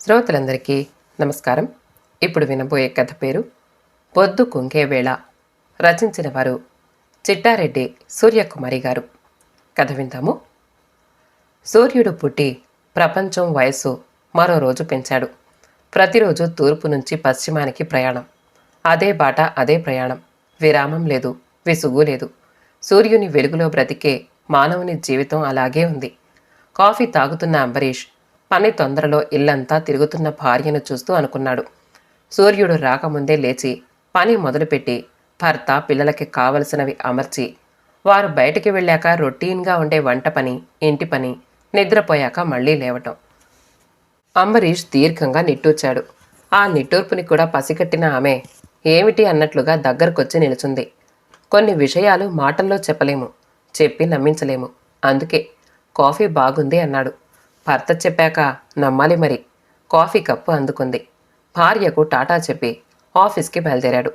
శ్రోతలందరికీ నమస్కారం. ఇప్పుడు వినబోయే కథ పేరు పొద్దు కుంకేవేళ రచించిన వారు చిట్టారెడ్డి సూర్యకుమారి గారు. కథ విందాము. సూర్యుడు పుట్టి ప్రపంచం వయస్సు మరో రోజు పెంచాడు. ప్రతిరోజు తూర్పు నుంచి పశ్చిమానికి ప్రయాణం. అదే బాట అదే ప్రయాణం. విరామం లేదు విసుగు లేదు. సూర్యుని వెలుగులో బ్రతికే మానవుని జీవితం అలాగే ఉంది. కాఫీ తాగుతున్న అంబరీష్ పని తొందరలో ఇల్లంతా తిరుగుతున్న భార్యను చూస్తూ అనుకున్నాడు. సూర్యుడు రాకముందే లేచి పని మొదలుపెట్టి భర్త పిల్లలకి కావలసినవి అమర్చి వారు బయటికి వెళ్ళాక రొటీన్గా ఉండే వంట పని ఇంటి పని నిద్రపోయాక మళ్ళీ లేవటం. అంబరీష్ దీర్ఘంగా నిట్టూర్చాడు. ఆ నిట్టూర్పుని కూడా పసిగట్టిన ఆమె ఏమిటి అన్నట్లుగా దగ్గరకొచ్చి నిలుచుంది. కొన్ని విషయాలు మాటల్లో చెప్పలేము చెప్పి నమ్మించలేము. అందుకే కాఫీ బాగుంది అన్నాడు. భర్త చెప్పాక నమ్మాలి మరి. కాఫీ కప్పు అందుకుంది. భార్యకు టాటా చెప్పి ఆఫీస్కి బయలుదేరాడు.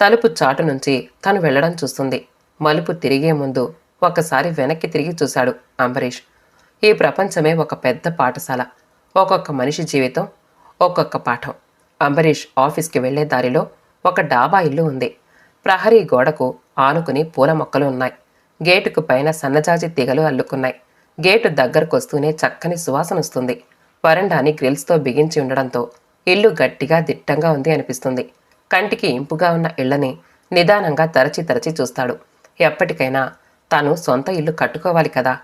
తలుపు చాటు నుంచి తను వెళ్ళడం చూస్తుంది. మలుపు తిరిగే ముందు ఒకసారి వెనక్కి తిరిగి చూశాడు అంబరీష్. ఈ ప్రపంచమే ఒక పెద్ద పాఠశాల. ఒక్కొక్క మనిషి జీవితం ఒక్కొక్క పాఠం. అంబరీష్ ఆఫీస్కి వెళ్ళే దారిలో ఒక డాబా ఇల్లు ఉంది. ప్రహరీ గోడకు ఆనుకుని పూల మొక్కలు ఉన్నాయి. గేటుకు పైన సన్నజాజి తీగలు అల్లుకున్నాయి. గేటు దగ్గరకు వస్తూనే చక్కని సువాసన వస్తుంది. వరండాని గ్రిల్స్తో బిగించి ఉండడంతో ఇల్లు గట్టిగా దిట్టంగా ఉంది అనిపిస్తుంది. కంటికి ఇంపుగా ఉన్న ఇళ్ళని నిదానంగా తరచి తరచి చూస్తాడు. ఎప్పటికైనా తాను సొంత ఇల్లు కట్టుకోవాలి కదా.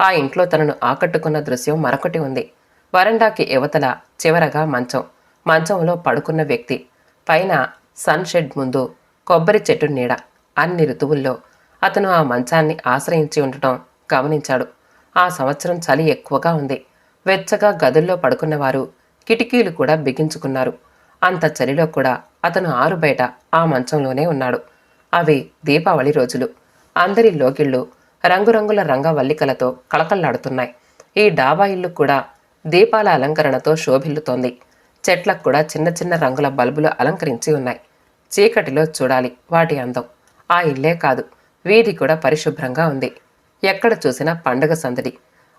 ఆ ఇంట్లో తనను ఆకట్టుకున్న దృశ్యం మరొకటి ఉంది. వరండాకి యువతల చివరగా మంచం. మంచంలో పడుకున్న వ్యక్తి. పైన సన్షెడ్ ముందు కొబ్బరి చెట్టు నీడ. అన్ని ఋతువుల్లో అతను ఆ మంచాన్ని ఆశ్రయించి ఉండటం గమనించాడు. ఆ సంవత్సరం చలి ఎక్కువగా ఉంది. వెచ్చగా గదుల్లో పడుకున్నవారు కిటికీలు కూడా బిగించుకున్నారు. అంత చలిలో కూడా అతను ఆరు బయట ఆ మంచంలోనే ఉన్నాడు. అవి దీపావళి రోజులు. అందరి లోకిళ్ళు రంగురంగుల రంగవల్లికలతో కళకళ్ళాడుతున్నాయి. ఈ డాబా ఇల్లు కూడా దీపాల అలంకరణతో శోభిల్లుతోంది. చెట్లకు కూడా చిన్న చిన్న రంగుల బల్బులు అలంకరించి ఉన్నాయి. చీకటిలో చూడాలి వాటి అందం. ఆ ఇల్లే కాదు వీధి కూడా పరిశుభ్రంగా ఉంది. ఎక్కడ చూసినా పండగ సందడి.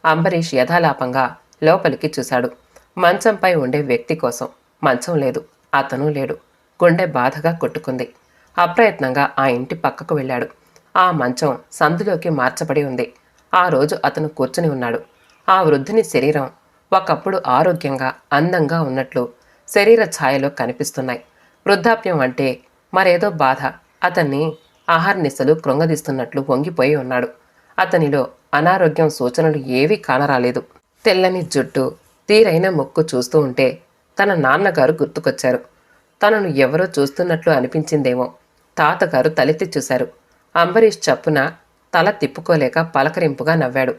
అంబరీష్ యథాలాపంగా లోపలికి చూశాడు. మంచంపై ఉండే వ్యక్తి కోసం మంచం లేదు అతను లేడు. గుండె బాధగా కొట్టుకుంది. అప్రయత్నంగా ఆ ఇంటి పక్కకు వెళ్ళాడు. ఆ మంచం సందులోకి మార్చబడి ఉంది. ఆ రోజు అతను కూర్చుని ఉన్నాడు. ఆ వృద్ధుని శరీరం ఒకప్పుడు ఆరోగ్యంగా అందంగా ఉన్నట్లు శరీర ఛాయలో కనిపిస్తున్నాయి. వృద్ధాప్యం అంటే మరేదో బాధ. అతన్ని ఆహార్నిశలు కృంగదీస్తున్నట్లు వంగిపోయి ఉన్నాడు. అతనిలో అనారోగ్యం సూచనలు ఏవీ కానరాలేదు. తెల్లని జుట్టు తీరైన ముక్కు చూస్తూ ఉంటే తన నాన్నగారు గుర్తుకొచ్చారు. తనను ఎవరో చూస్తున్నట్లు అనిపించిందేమో. తాతగారు తలెత్తి చూశారు. అంబరీష్ చప్పున తల తిప్పుకోలేక పలకరింపుగా నవ్వాడు.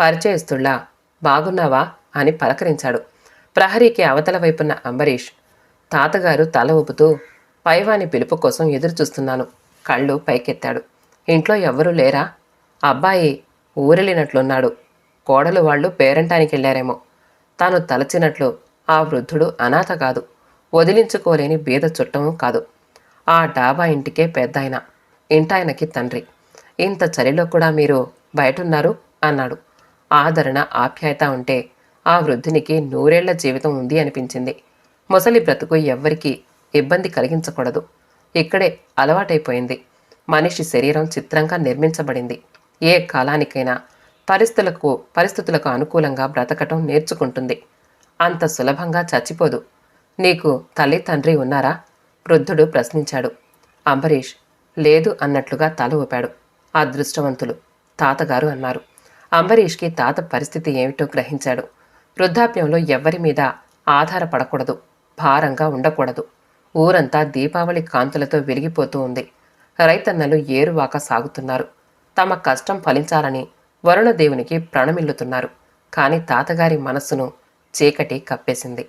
పరిచయస్తుళ్ళా బాగున్నావా? అని పలకరించాడు. ప్రహరీకి అవతల వైపున్న అంబరీష్ తాతగారు తల ఊపుతూ పైవాని పిలుపు కోసం ఎదురుచూస్తున్నాను. కళ్ళు పైకెత్తాడు. ఇంట్లో ఎవ్వరూ లేరా? అబ్బాయి ఊరెళ్ళినట్లున్నాడు. కోడలు వాళ్ళు పేరంటానికి వెళ్ళారేమో తాను తలచినట్లు ఆ వృద్ధుడు అనాథ కాదు. వదిలించుకోలేని బీద చుట్టము కాదు. ఆ డాబా ఇంటికే పెద్దాయన. ఇంటాయనకి తండ్రి. ఇంత చలిలో కూడా మీరు బయటున్నారు? అన్నాడు. ఆదరణ ఆప్యాయత ఉంటే ఆ వృద్ధునికి నూరేళ్ళ జీవితం ఉంది అనిపించింది. ముసలి బ్రతుకు ఎవ్వరికీ ఇబ్బంది కలిగించకూడదు. ఇక్కడే అలవాటైపోయింది. మనిషి శరీరం చిత్రంగా నిర్మించబడింది. ఏ కాలానికైనా పరిస్థితులకు పరిస్థితులకు అనుకూలంగా బ్రతకటం నేర్చుకుంటుంది. అంత సులభంగా చచ్చిపోదు. నీకు తల్లి తండ్రి ఉన్నారా? వృద్ధుడు ప్రశ్నించాడు. అంబరీష్ లేదు అన్నట్లుగా తల ఊపాడు. అదృష్టవంతులు తాతగారు అన్నారు. అంబరీష్కి తాత పరిస్థితి ఏమిటో గ్రహించాడు. వృద్ధాప్యంలో ఎవ్వరి మీద ఆధారపడకూడదు. భారంగా ఉండకూడదు. ఊరంతా దీపావళి కాంతులతో వెలిగిపోతూ ఉంది. రైతన్నలు ఏరువాక సాగుతున్నారు. తమ కష్టం ఫలించాలని వరుణదేవునికి ప్రణమిల్లుతున్నారు. కానీ తాతగారి మనస్సును చీకటి కప్పేసింది.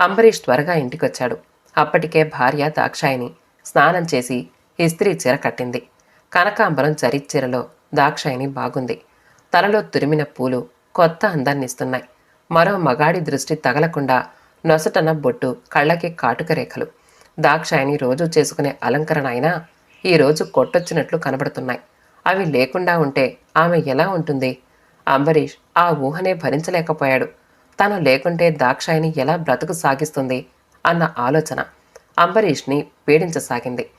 అంబరీష్ త్వరగా ఇంటికొచ్చాడు. అప్పటికే భార్య దాక్షాయిని స్నానం చేసి ఇస్త్రీ చీర కట్టింది. కనకాంబరం చరిచీరలో దాక్షాయిని బాగుంది. తలలో తురిమిన పూలు కొత్త అందాన్నిస్తున్నాయి. మరో మగాడి దృష్టి తగలకుండా నొసటన బొట్టు కళ్ళకి కాటుక రేఖలు. దాక్షాయిని రోజు చేసుకునే అలంకరణ అయినా ఈరోజు కొట్టొచ్చినట్లు కనబడుతున్నాయి. అవి లేకుండా ఉంటే ఆమె ఎలా ఉంటుంది? అంబరీష్ ఆ ఊహనే భరించలేకపోయాడు. తను లేకుంటే దాక్షాయిని ఎలా బ్రతుకు సాగిస్తుంది? అన్న ఆలోచన అంబరీష్ని పీడించసాగింది.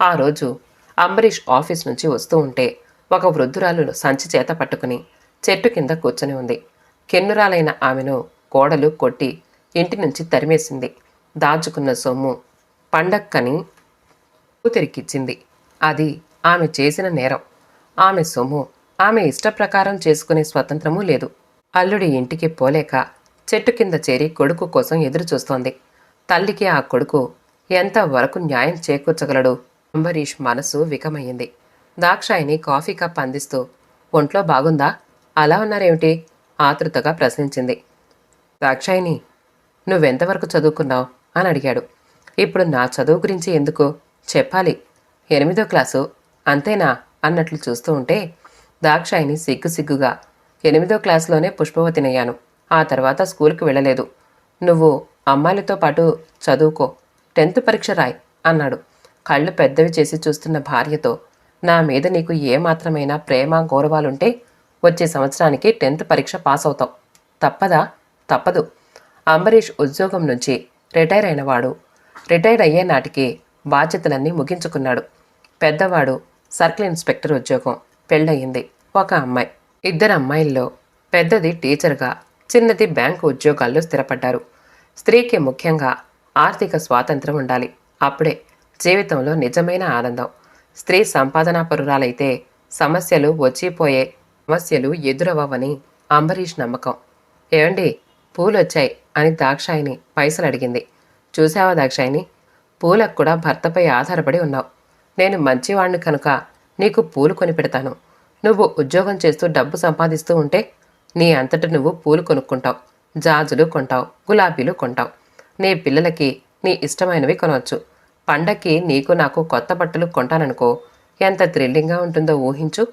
ఆ రోజు అంబరీష్ ఆఫీస్ నుంచి వస్తూ ఉంటే ఒక వృద్ధురాలు సంచి చేత పట్టుకుని చెట్టు కింద కూర్చొని ఉంది. కిన్నురాలైన ఆమెను కోడలు కొట్టి ఇంటి నుంచి తరిమేసింది. దాచుకున్న సొమ్ము పండక్కని కూతురికిచ్చింది. అది ఆమె చేసిన నేరం. ఆమె సొమ్ము ఆమె ఇష్టప్రకారం చేసుకునే స్వతంత్రమూ లేదు. అల్లుడి ఇంటికి పోలేక చెట్టు కింద చేరి కొడుకు కోసం ఎదురుచూస్తోంది. తల్లికి ఆ కొడుకు ఎంత వరకు న్యాయం చేకూర్చగలడు? అంబరీష్ మనసు వికమయ్యింది. దాక్షాయిని కాఫీ కప్ అందిస్తూ ఒంట్లో బాగుందా? అలా ఉన్నారేమిటి? ఆతృతగా ప్రశ్నించింది. దాక్షాయిని నువ్వెంతవరకు చదువుకున్నావు? అని అడిగాడు. ఇప్పుడు నా చదువు గురించి ఎందుకు? చెప్పాలి. ఎనిమిదో క్లాసు. అంతేనా? అన్నట్లు చూస్తూ ఉంటే దాక్షాయిని సిగ్గు సిగ్గుగా ఎనిమిదో క్లాసులోనే పుష్పవతినయ్యాను. ఆ తర్వాత స్కూల్కి వెళ్ళలేదు. నువ్వు అమ్మాయిలతో పాటు చదువుకో టెన్త్ పరీక్ష రాయ్ అన్నాడు. కళ్ళు పెద్దవి చేసి చూస్తున్న భార్యతో నా మీద నీకు ఏమాత్రమైనా ప్రేమ గౌరవాలుంటే వచ్చే సంవత్సరానికి టెన్త్ పరీక్ష పాస్ అవుతావు తప్పదా? తప్పదు. అంబరీష్ ఉద్యోగం నుంచి రిటైర్ అయినవాడు. రిటైర్ అయ్యే నాటికి బాధ్యతలన్నీ ముగించుకున్నాడు. పెద్దవాడు సర్కిల్ ఇన్స్పెక్టర్ ఉద్యోగం పెళ్ళయింది. ఒక అమ్మాయి. ఇద్దరు అమ్మాయిల్లో పెద్దది టీచర్గా చిన్నది బ్యాంకు ఉద్యోగాల్లో స్థిరపడ్డారు. స్త్రీకి ముఖ్యంగా ఆర్థిక స్వాతంత్రం ఉండాలి. అప్పుడే జీవితంలో నిజమైన ఆనందం. స్త్రీ సంపాదనా పరురాలైతే సమస్యలు వచ్చిపోయే సమస్యలు ఎదురవ్వవని అంబరీష్ నమ్మకం. ఏమండి పూలొచ్చాయి అని దాక్షాయిని పైసలు అడిగింది చూసావా దాక్షాయిని పూలకు కూడా భర్తపై ఆధారపడి ఉన్నావు. నేను మంచివాణ్ణి కనుక నీకు పూలు కొని పెడతాను. నువ్వు ఉద్యోగం చేస్తూ డబ్బు సంపాదిస్తూ ఉంటే నీ అంతట నువ్వు పూలు కొనుక్కుంటావు. జాజులు కొంటావు గులాబీలు కొంటావు. నీ పిల్లలకి నీ ఇష్టమైనవి కొనవచ్చు. పండక్కి నీకు నాకు కొత్త బట్టలు కొంటాననుకో ఎంత థ్రిల్లింగ్గా ఉంటుందో ఊహించు.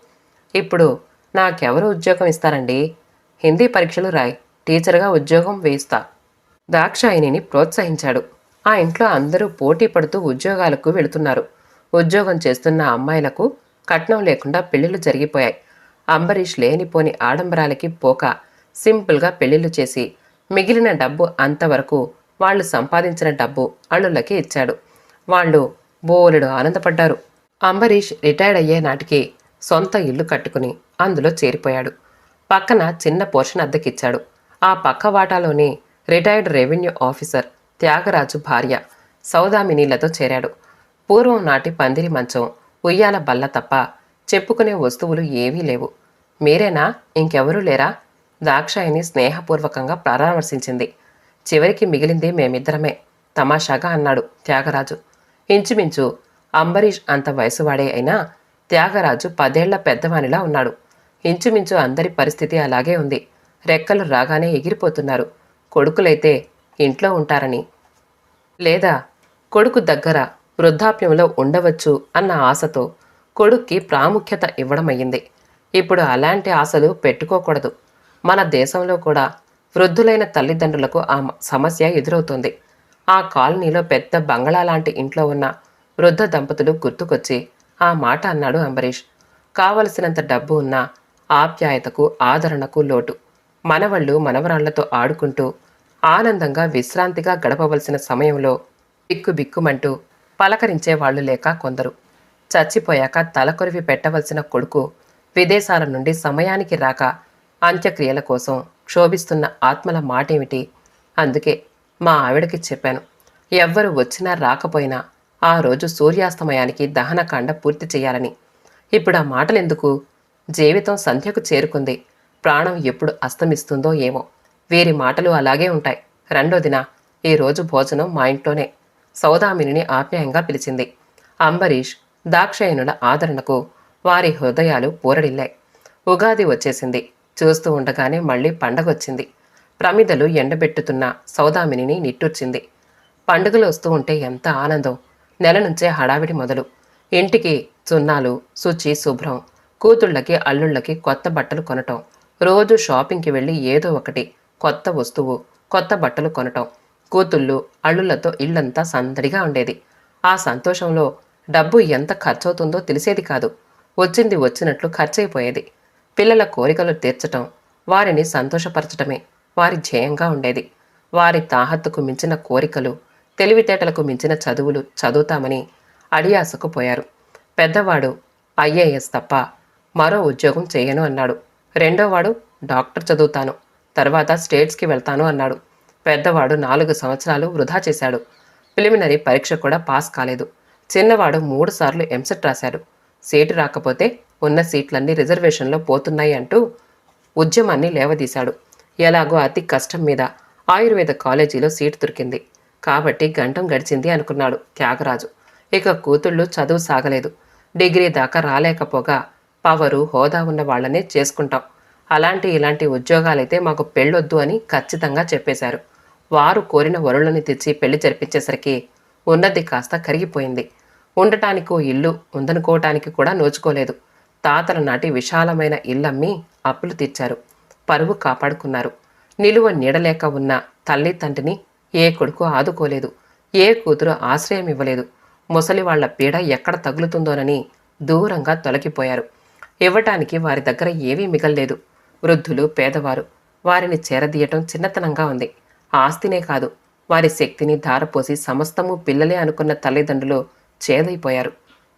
ఇప్పుడు నాకెవరు ఉద్యోగం ఇస్తారండి? హిందీ పరీక్షలు రాయ్ టీచర్గా ఉద్యోగం వేస్తా దాక్షాయినిని ప్రోత్సహించాడు. ఆ ఇంట్లో అందరూ పోటీ పడుతూ ఉద్యోగాలకు వెళుతున్నారు. ఉద్యోగం చేస్తున్న అమ్మాయిలకు కట్నం లేకుండా పెళ్ళిళ్ళు జరిగిపోయాయి. అంబరీష్ లేనిపోని ఆడంబరాలకి పోక సింపుల్గా పెళ్ళిళ్ళు చేసి మిగిలిన డబ్బు అంతవరకు వాళ్ళు సంపాదించిన డబ్బు అల్లుళ్ళకి ఇచ్చాడు. వాళ్ళు బోలెడు ఆనందపడ్డారు. అంబరీష్ రిటైర్డ్ అయ్యే నాటికి సొంత ఇల్లు కట్టుకుని అందులో చేరిపోయాడు. పక్కన చిన్న పోర్షన్ అద్దెకిచ్చాడు. ఆ పక్క వాటాలోని రిటైర్డ్ రెవెన్యూ ఆఫీసర్ త్యాగరాజు భార్య సౌదామినీలతో చేరాడు. పూర్వం నాటి పందిరి మంచం ఉయ్యాల బల్ల తప్ప చెప్పుకునే వస్తువులు ఏవీ లేవు. మీరేనా? ఇంకెవరూ లేరా? దాక్షాయిని స్నేహపూర్వకంగా పరామర్శించింది. చివరికి మిగిలింది మేమిద్దరమే తమాషాగా అన్నాడు త్యాగరాజు. ఇంచుమించు అంబరీష్ అంత వయసువాడే అయినా త్యాగరాజు పదేళ్ళ పెద్దవానిలా ఉన్నాడు. ఇంచుమించు అందరి పరిస్థితి అలాగే ఉంది. రెక్కలు రాగానే ఎగిరిపోతున్నారు. కొడుకులైతే ఇంట్లో ఉంటారని. లేదా కొడుకు దగ్గర వృద్ధాప్యంలో ఉండవచ్చు అన్న ఆశతో కొడుక్కి ప్రాముఖ్యత ఇవ్వడమయ్యింది. ఇప్పుడు అలాంటి ఆశలు పెట్టుకోకూడదు. మన దేశంలో కూడా వృద్ధులైన తల్లిదండ్రులకు ఆ సమస్య ఎదురవుతుంది. ఆ కాలనీలో పెద్ద బంగళా లాంటి ఇంట్లో ఉన్న వృద్ధ దంపతులు గుర్తుకొచ్చి ఆ మాట అన్నాడు అంబరీష్. కావలసినంత డబ్బు ఉన్నా ఆప్యాయతకు ఆదరణకు లోటు. మనవళ్ళు మనవరాళ్ళతో ఆడుకుంటూ ఆనందంగా విశ్రాంతిగా గడపవలసిన సమయంలో బిక్కు పలకరించే వాళ్ళు లేక కొందరు. చచ్చిపోయాక తలకొరివి పెట్టవలసిన కొడుకు విదేశాల నుండి సమయానికి రాక అంత్యక్రియల కోసం క్షోభిస్తున్న ఆత్మల మాటేమిటి? అందుకే మా ఆవిడకి చెప్పాను. ఎవ్వరు వచ్చినా రాకపోయినా ఆ రోజు సూర్యాస్తమయానికి దహనకాండ పూర్తి చేయాలని. ఇప్పుడు ఆ మాటలెందుకు? జీవితం సంధ్యకు చేరుకుంది. ప్రాణం ఎప్పుడు అస్తమిస్తుందో ఏమో. వీరి మాటలు అలాగే ఉంటాయి. రెండోదిన ఈరోజు భోజనం మా ఇంట్లోనే. సౌదామినిని ఆప్యాయంగా పిలిచింది. అంబరీష్ దాక్షాయణుల ఆదరణకు వారి హృదయాలు పూరడిల్లాయి ఉగాది వచ్చేసింది. చూస్తూ ఉండగానే మళ్ళీ పండగొచ్చింది. ప్రమిదలు ఎండబెట్టుతున్న సౌదామినిని నిట్టూర్చింది. పండుగలు వస్తూ ఉంటే ఎంత ఆనందం! నెల నుంచే హడావిడి మొదలు. ఇంటికి చున్నాలు శుచి శుభ్రం కూతుళ్ళకి అల్లుళ్ళకి కొత్త బట్టలు కొనటం. రోజు షాపింగ్కి వెళ్ళి ఏదో ఒకటి కొత్త వస్తువు కొత్త బట్టలు కొనటం. కూతుళ్ళు అల్లులతో ఇల్లంతా సందడిగా ఉండేది. ఆ సంతోషంలో డబ్బు ఎంత ఖర్చవుతుందో తెలిసేది కాదు. వచ్చింది వచ్చినట్లు ఖర్చయిపోయేది. పిల్లల కోరికలు తీర్చటం వారిని సంతోషపరచటమే వారి ధ్యేయంగా ఉండేది. వారి తాహత్తుకు మించిన కోరికలు తెలివితేటలకు మించిన చదువులు చదువుతామని అడియాసకు పోయారు. పెద్దవాడు ఐఏఎస్ తప్ప మరో ఉద్యోగం చేయను అన్నాడు. రెండోవాడు డాక్టర్ చదువుతాను తర్వాత స్టేట్స్కి వెళ్తాను అన్నాడు. పెద్దవాడు నాలుగు సంవత్సరాలు వృధా చేశాడు. ప్రిలిమినరీ పరీక్ష కూడా పాస్ కాలేదు. చిన్నవాడు మూడు సార్లు ఎంసెట్ రాశాడు. సీటు రాకపోతే ఉన్న సీట్లన్నీ రిజర్వేషన్లో పోతున్నాయి అంటూ ఉద్యమాన్ని లేవదీశాడు. ఎలాగో అతి కష్టం మీద ఆయుర్వేద కాలేజీలో సీటు దొరికింది. కాబట్టి గంటం గడిచింది అనుకున్నాడు త్యాగరాజు. ఇక కూతుళ్ళు చదువు సాగలేదు. డిగ్రీ దాకా రాలేకపోగా పవరు హోదా ఉన్న వాళ్ళనే చేసుకుంటాం. అలాంటి ఇలాంటి ఉద్యోగాలైతే మాకు పెళ్ళొద్దు అని ఖచ్చితంగా చెప్పేశారు. వారు కోరిన వరులను తెచ్చి పెళ్ళి జరిపించేసరికి ఉన్నది కాస్త కరిగిపోయింది. ఉండటానికో ఇల్లు ఉందనుకోవటానికి కూడా నోచుకోలేదు. తాతల నాటి విశాలమైన ఇల్లమ్మి అప్పులు తీర్చారు. పరువు కాపాడుకున్నారు. నిలువ నీడలేక ఉన్న తల్లి తండ్రిని ఏ కొడుకు ఆదుకోలేదు. ఏ కూతురు ఆశ్రయం ఇవ్వలేదు. ముసలి వాళ్ళ పీడ ఎక్కడ తగులుతుందోనని దూరంగా తొలగిపోయారు. ఇవ్వటానికి వారి దగ్గర ఏవీ మిగల్లేదు. వృద్ధులు పేదవారు వారిని చేరదీయటం చిన్నతనంగా ఉంది. ఆస్తినే కాదు వారి శక్తిని ధారపోసి సమస్తము పిల్లలే అనుకున్న తల్లిదండ్రులు చేదైపోయారు.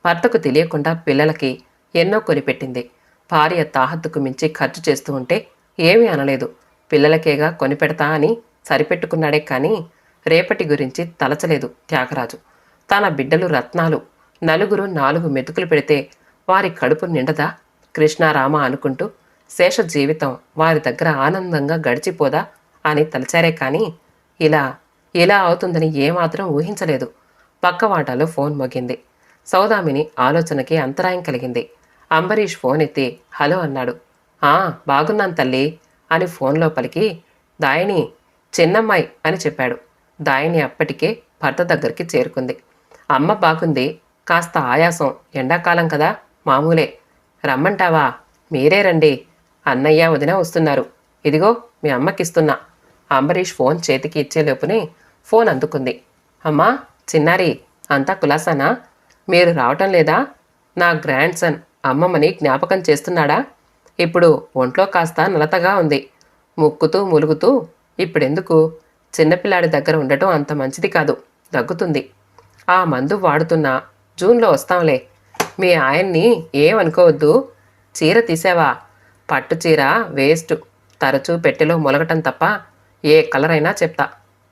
భర్తకు తెలియకుండా పిల్లలకి ఎన్నో కొనిపెట్టింది. భార్య తాహత్తుకు మించి ఖర్చు చేస్తూ ఉంటే ఏమీ అనలేదు. పిల్లలకేగా కొనిపెడతా అని సరిపెట్టుకున్నాడే కానీ రేపటి గురించి తలచలేదు త్యాగరాజు. తన బిడ్డలు రత్నాలు నలుగురు నాలుగు మెతుకులు పెడితే వారి కడుపు నిండదా? కృష్ణారామ అనుకుంటూ శేష జీవితం వారి దగ్గర ఆనందంగా గడిచిపోదా? అని తలచారే కానీ ఇలా ఇలా అవుతుందని ఏమాత్రం ఊహించలేదు. పక్కవాటాలో ఫోన్ మోగింది. సౌదామిని ఆలోచనకి అంతరాయం కలిగింది. అంబరీష్ ఫోన్ ఎత్తి హలో అన్నాడు. ఆ బాగున్నాను తల్లి అని ఫోన్లో పలికి దాయిని చిన్నమ్మాయి అని చెప్పాడు. దాయిని అప్పటికే భర్త దగ్గరికి చేరుకుంది. అమ్మ బాగుంది కాస్త ఆయాసం ఎండాకాలం కదా మామూలే. రమ్మంటావా? మీరే రండి. అన్నయ్య వదిన వస్తున్నారు. ఇదిగో మీ అమ్మకిస్తున్నా. అంబరీష్ ఫోన్ చేతికి ఇచ్చేలోపునే ఫోన్ అందుకుంది. అమ్మా చిన్నారి అంతా కులాసానా? మీరు రావటం లేదా? నా గ్రాండ్ సన్ అమ్మమ్మని జ్ఞాపకం చేస్తున్నాడా? ఇప్పుడు ఒంట్లో కాస్త నలతగా ఉంది. ముక్కుతూ ములుగుతూ ఇప్పుడెందుకు? చిన్నపిల్లాడి దగ్గర ఉండటం అంత మంచిది కాదు దగ్గుతుంది. ఆ మందు వాడుతున్నా జూన్లో వస్తాంలే. మీ ఆయన్ని ఏమనుకోవద్దు? చీర తీసావా? పట్టు చీర వేస్ట్. తరచూ పెట్టెలో మొలగటం తప్ప ఏ కలర్ అయినా చెప్తా.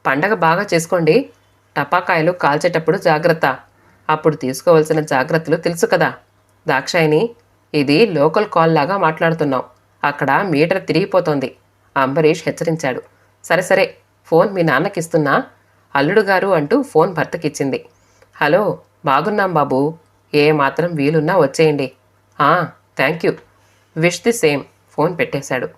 పండగ బాగా చేసుకోండి. టపాకాయలు కాల్చేటప్పుడు జాగ్రత్త. అప్పుడు తీసుకోవాల్సిన జాగ్రత్తలు తెలుసు కదా. దాక్షాయిని ఇది లోకల్ కాల్ లాగా మాట్లాడుతున్నాం అక్కడ మీటర్ తిరిగిపోతోంది. అంబరీష్ హెచ్చరించాడు. సరే సరే ఫోన్ మీ నాన్నకిస్తున్నా? అల్లుడు గారు అంటూ ఫోన్ భర్తకిచ్చింది. హలో బాగున్నాం బాబు. ఏ మాత్రం వీలున్నా వచ్చేయండి. Thank you. Wish the same phone పెట్టేశాడు.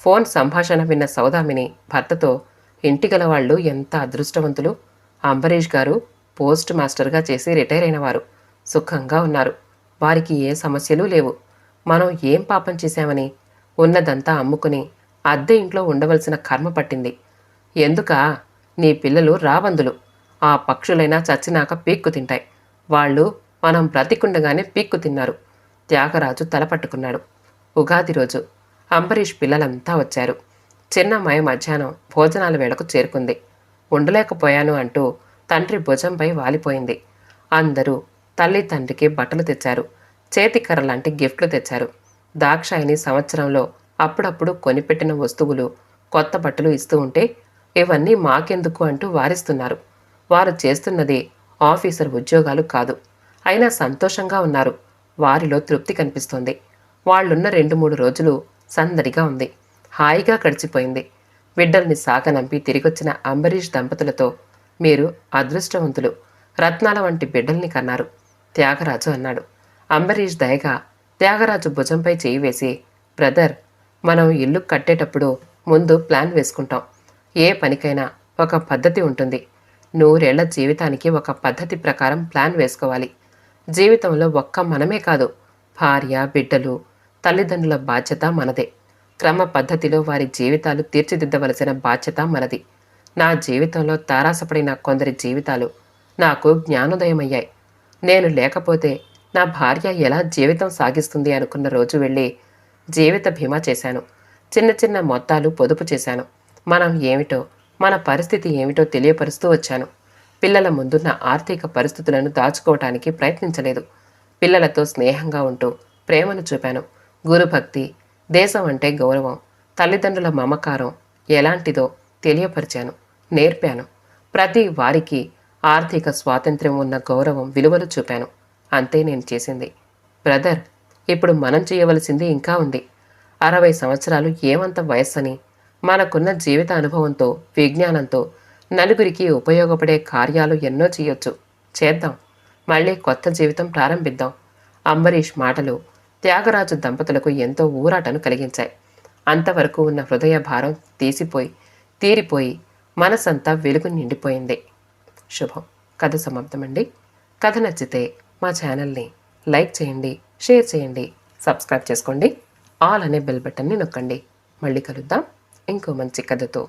ఫోన్ సంభాషణ విన్న సౌదామిని భర్తతో ఇంటిగల వాళ్ళు ఎంత అదృష్టవంతులు? అంబరీష్ గారు పోస్ట్ మాస్టర్గా చేసి రిటైర్ అయినవారు సుఖంగా ఉన్నారు. వారికి ఏ సమస్యలు లేవు. మనం ఏం పాపం చేశామని ఉన్నదంతా అమ్ముకుని అద్దె ఇంట్లో ఉండవలసిన కర్మ పట్టింది. ఎందుక? నీ పిల్లలు రాబందులు. ఆ పక్షులైనా చచ్చినాక పీక్కు తింటాయి. వాళ్ళు మనం బ్రతికుండగానే పీక్కు తిన్నారు. త్యాగరాజు తలపట్టుకున్నాడు ఉగాది రోజు అంబరీష్ పిల్లలంతా వచ్చారు. చిన్నమ్మాయి మధ్యాహ్నం భోజనాల వేళకు చేరుకుంది. ఉండలేకపోయాను అంటూ తండ్రి భుజంపై వాలిపోయింది. అందరూ తల్లి తండ్రికి బట్టలు తెచ్చారు. చేతికర్ర లాంటి గిఫ్ట్లు తెచ్చారు. దాక్షాయిని సంవత్సరంలో అప్పుడప్పుడు కొనిపెట్టిన వస్తువులు కొత్త బట్టలు ఇస్తూ ఉంటే ఇవన్నీ మాకెందుకు అంటూ వారిస్తున్నారు. వారు చేస్తున్నది ఆఫీసర్ ఉద్యోగాలు కాదు. అయినా సంతోషంగా ఉన్నారు. వారిలో తృప్తి కనిపిస్తోంది. వాళ్ళున్న రెండు మూడు రోజులు సందడిగా ఉంది. హాయిగా గడిచిపోయింది. బిడ్డల్ని సాగనంపి తిరిగొచ్చిన అంబరీష్ దంపతులతో మీరు అదృష్టవంతులు. రత్నాల వంటి బిడ్డల్ని కన్నారు. త్యాగరాజు అన్నాడు. అంబరీష్ దయగా త్యాగరాజు భుజంపై చేయి వేసి బ్రదర్ మనం ఇల్లు కట్టేటప్పుడు ముందు ప్లాన్ వేసుకుంటాం. ఏ పనికైనా ఒక పద్ధతి ఉంటుంది. నూరేళ్ళ జీవితానికి ఒక పద్ధతి ప్రకారం ప్లాన్ వేసుకోవాలి. జీవితంలో ఒక్క మనమే కాదు భార్య బిడ్డలు తల్లిదండ్రుల బాధ్యత మనదే. క్రమ పద్ధతిలో వారి జీవితాలు తీర్చిదిద్దవలసిన బాధ్యత మనది. నా జీవితంలో తారాసపడిన కొందరి జీవితాలు నాకు జ్ఞానోదయమయ్యాయి. నేను లేకపోతే నా భార్య ఎలా జీవితం సాగిస్తుంది అనుకున్న రోజు వెళ్ళి జీవిత బీమా చేశాను. చిన్న చిన్న మొత్తాలు పొదుపు చేశాను. మనం ఏమిటో మన పరిస్థితి ఏమిటో తెలియపరుస్తూ వచ్చాను. పిల్లల ముందు నా ఆర్థిక పరిస్థితులను దాచుకోవటానికి ప్రయత్నించలేదు. పిల్లలతో స్నేహంగా ఉంటూ ప్రేమను చూపాను. గురుభక్తి దేశం అంటే గౌరవం తల్లిదండ్రుల మమకారం ఎలాంటిదో తెలియపరిచాను నేర్పాను. ప్రతి వారికి ఆర్థిక స్వాతంత్ర్యం ఉన్న గౌరవం విలువలు చూపాను. అంతే నేను చేసింది. బ్రదర్ ఇప్పుడు మనం చేయవలసింది ఇంకా ఉంది. అరవై సంవత్సరాలు ఏమంత వయస్సని మనకున్న జీవిత అనుభవంతో విజ్ఞానంతో నలుగురికి ఉపయోగపడే కార్యాలు ఎన్నో చేయొచ్చు. చేద్దాం. మళ్ళీ కొత్త జీవితం ప్రారంభిద్దాం. అంబరీష్ మాటలు త్యాగరాజు దంపతులకు ఎంతో ఊరాటను కలిగించాయి. అంతవరకు ఉన్న హృదయ భారం తీసిపోయి తీరిపోయి మనసంతా వెలుగు నిండిపోయింది. శుభం. కథ సమాప్తమండి. కథ నచ్చితే మా ఛానల్ని లైక్ చేయండి షేర్ చేయండి సబ్స్క్రైబ్ చేసుకోండి. ఆల్ అనే బెల్ బటన్ని నొక్కండి. మళ్ళీ కలుద్దాం. ఇంకో మంచి కథతో.